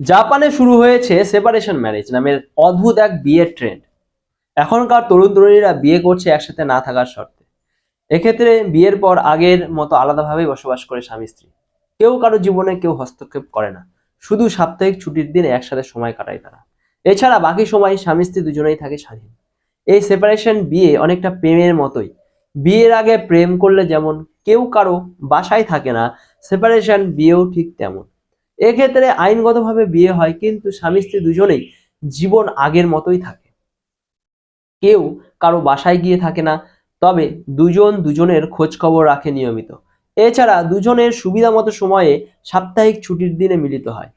জাপানে শুরু হয়েছে সেপারেশন ম্যারেজ নামের অদ্ভুত এক বিয়ের ট্রেন্ড এখনকার তরুণ তরুণীরা বিয়ে করছে একসাথে না থাকার শর্তে। এক্ষেত্রে বিয়ের পর আগের মতো আলাদাভাবেই বসবাস করে স্বামী স্ত্রী। কেউ কারও জীবনে কেউ হস্তক্ষেপ করে না। শুধু সাপ্তাহিক ছুটির দিনে একসাথে সময় কাটায় তারা। এছাড়া বাকি সময় স্বামী স্ত্রী দুজনেই থাকে স্বাধীন। এই সেপারেশন বিয়ে অনেকটা প্রেমের মতোই। বিয়ের আগে প্রেম করলে যেমন কেউ কারও বাসায় থাকে না সেপারেশন বিয়েও ঠিক তেমন। এক্ষেত্রে আইনগতভাবে বিয়ে হয়, কিন্তু স্বামী স্ত্রী দুজনেই জীবন আগের মতোই থাকে। কেউ কারও বাসায় গিয়ে থাকে না, তবে দুজন দুজনের খোঁজ খবর রাখে নিয়মিত। এছাড়া দুজনের সুবিধা মতো সময়ে সাপ্তাহিক ছুটির দিনে মিলিত হয়।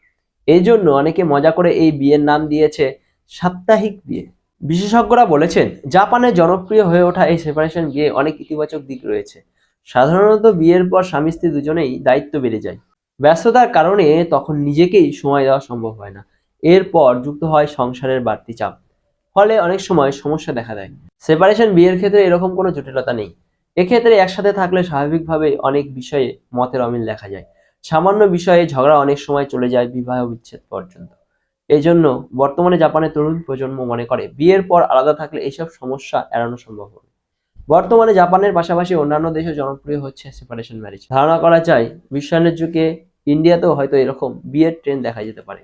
এই জন্য অনেকে মজা করে এই বিয়ের নাম দিয়েছে, সাপ্তাহিক বিয়ে। বিশেষজ্ঞরা বলেছেন, জাপানে জনপ্রিয় হয়ে ওঠা এই সেপারেশন বিয়ে অনেক ইতিবাচক দিক রয়েছে। সাধারণত বিয়ের পর স্বামী স্ত্রী দুজনেই দায়িত্ব বেড়ে যায়। ব্যস্ততার কারণে তখন নিজেকেই সময় দেওয়া সম্ভব হয় না। এরপর যুক্ত হয় সংসারের বাড়তি চাপ। ফলে অনেক সময় সমস্যা দেখা দেয়। সেপারেশন বিয়ের ক্ষেত্রে এরকম কোনো জটিলতা নেই। এক্ষেত্রে একসাথে থাকলে স্বাভাবিকভাবে অনেক বিষয়ে মতের অমিল দেখা যায়। সামান্য বিষয়ে ঝগড়া অনেক সময় চলে যায় বিবাহ বিচ্ছেদ পর্যন্ত। এই জন্য বর্তমানে জাপানের তরুণ প্রজন্ম মনে করে, বিয়ের পর আলাদা থাকলে এইসব সমস্যা এড়ানো সম্ভব হবে। বর্তমানে জাপানের পাশাপাশি অন্যান্য দেশে জনপ্রিয় হচ্ছে সেপারেশন ম্যারেজ ধারণা করা যায়, বিশ্বায়নের যুগে ইন্ডিয়াতেও হয়তো এরকম বিয়ের ট্রেন্ড দেখা যেতে পারে।